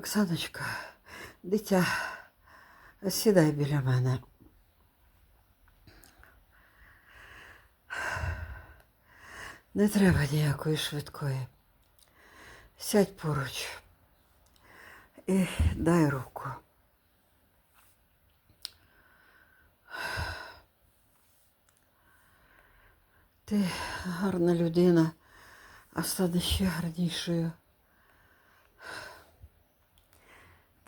Оксаночка, дитя, сідай біля мене. Не треба ніякої швидкої. Сядь поруч і дай руку. Ти гарна людина, а стане ще гарнішою.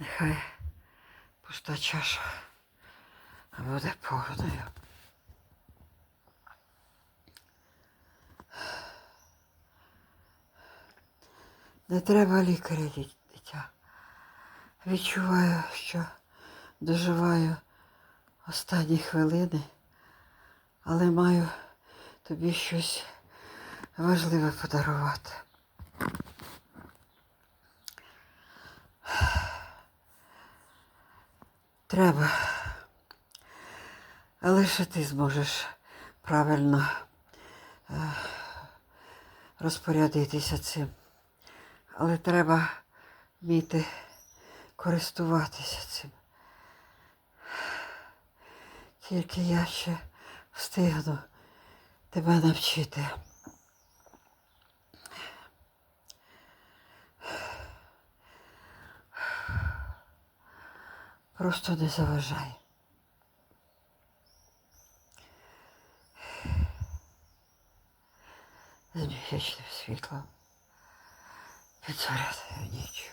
Нехай пуста чаша буде повною. Не треба лікаря, дитя. Відчуваю, що доживаю останні хвилини, але маю тобі щось важливе подарувати. Треба. Лише ти зможеш правильно е, розпорядитися цим. Але треба вміти користуватися цим. Тільки я ще встигну тебе навчити. Просто не заважай. З місячним світлом підзорятою ніч.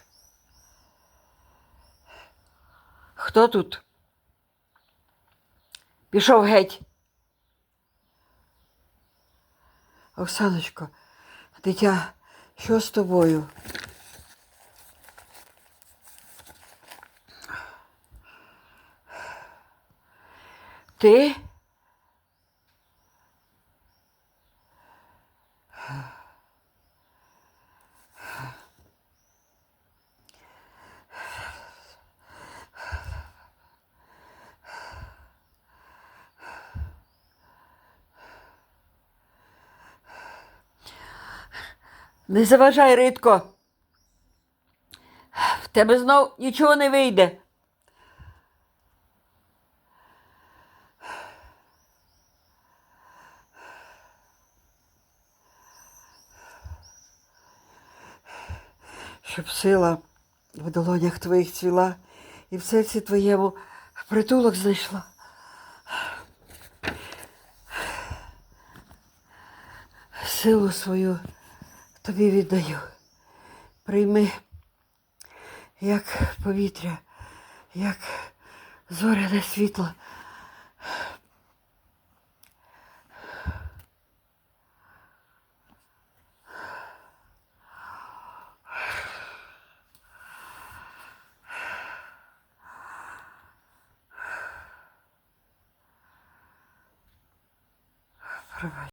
Хто тут? Пішов геть. Оксаночко, дитя, що з тобою? Ти? Не заважай, Ритко. В тебе знов нічого не вийде. Щоб сила в долонях твоїх цвіла і в серці твоєму притулок знайшла. Силу свою тобі віддаю. Прийми як повітря, як зоряне світло. Пробач.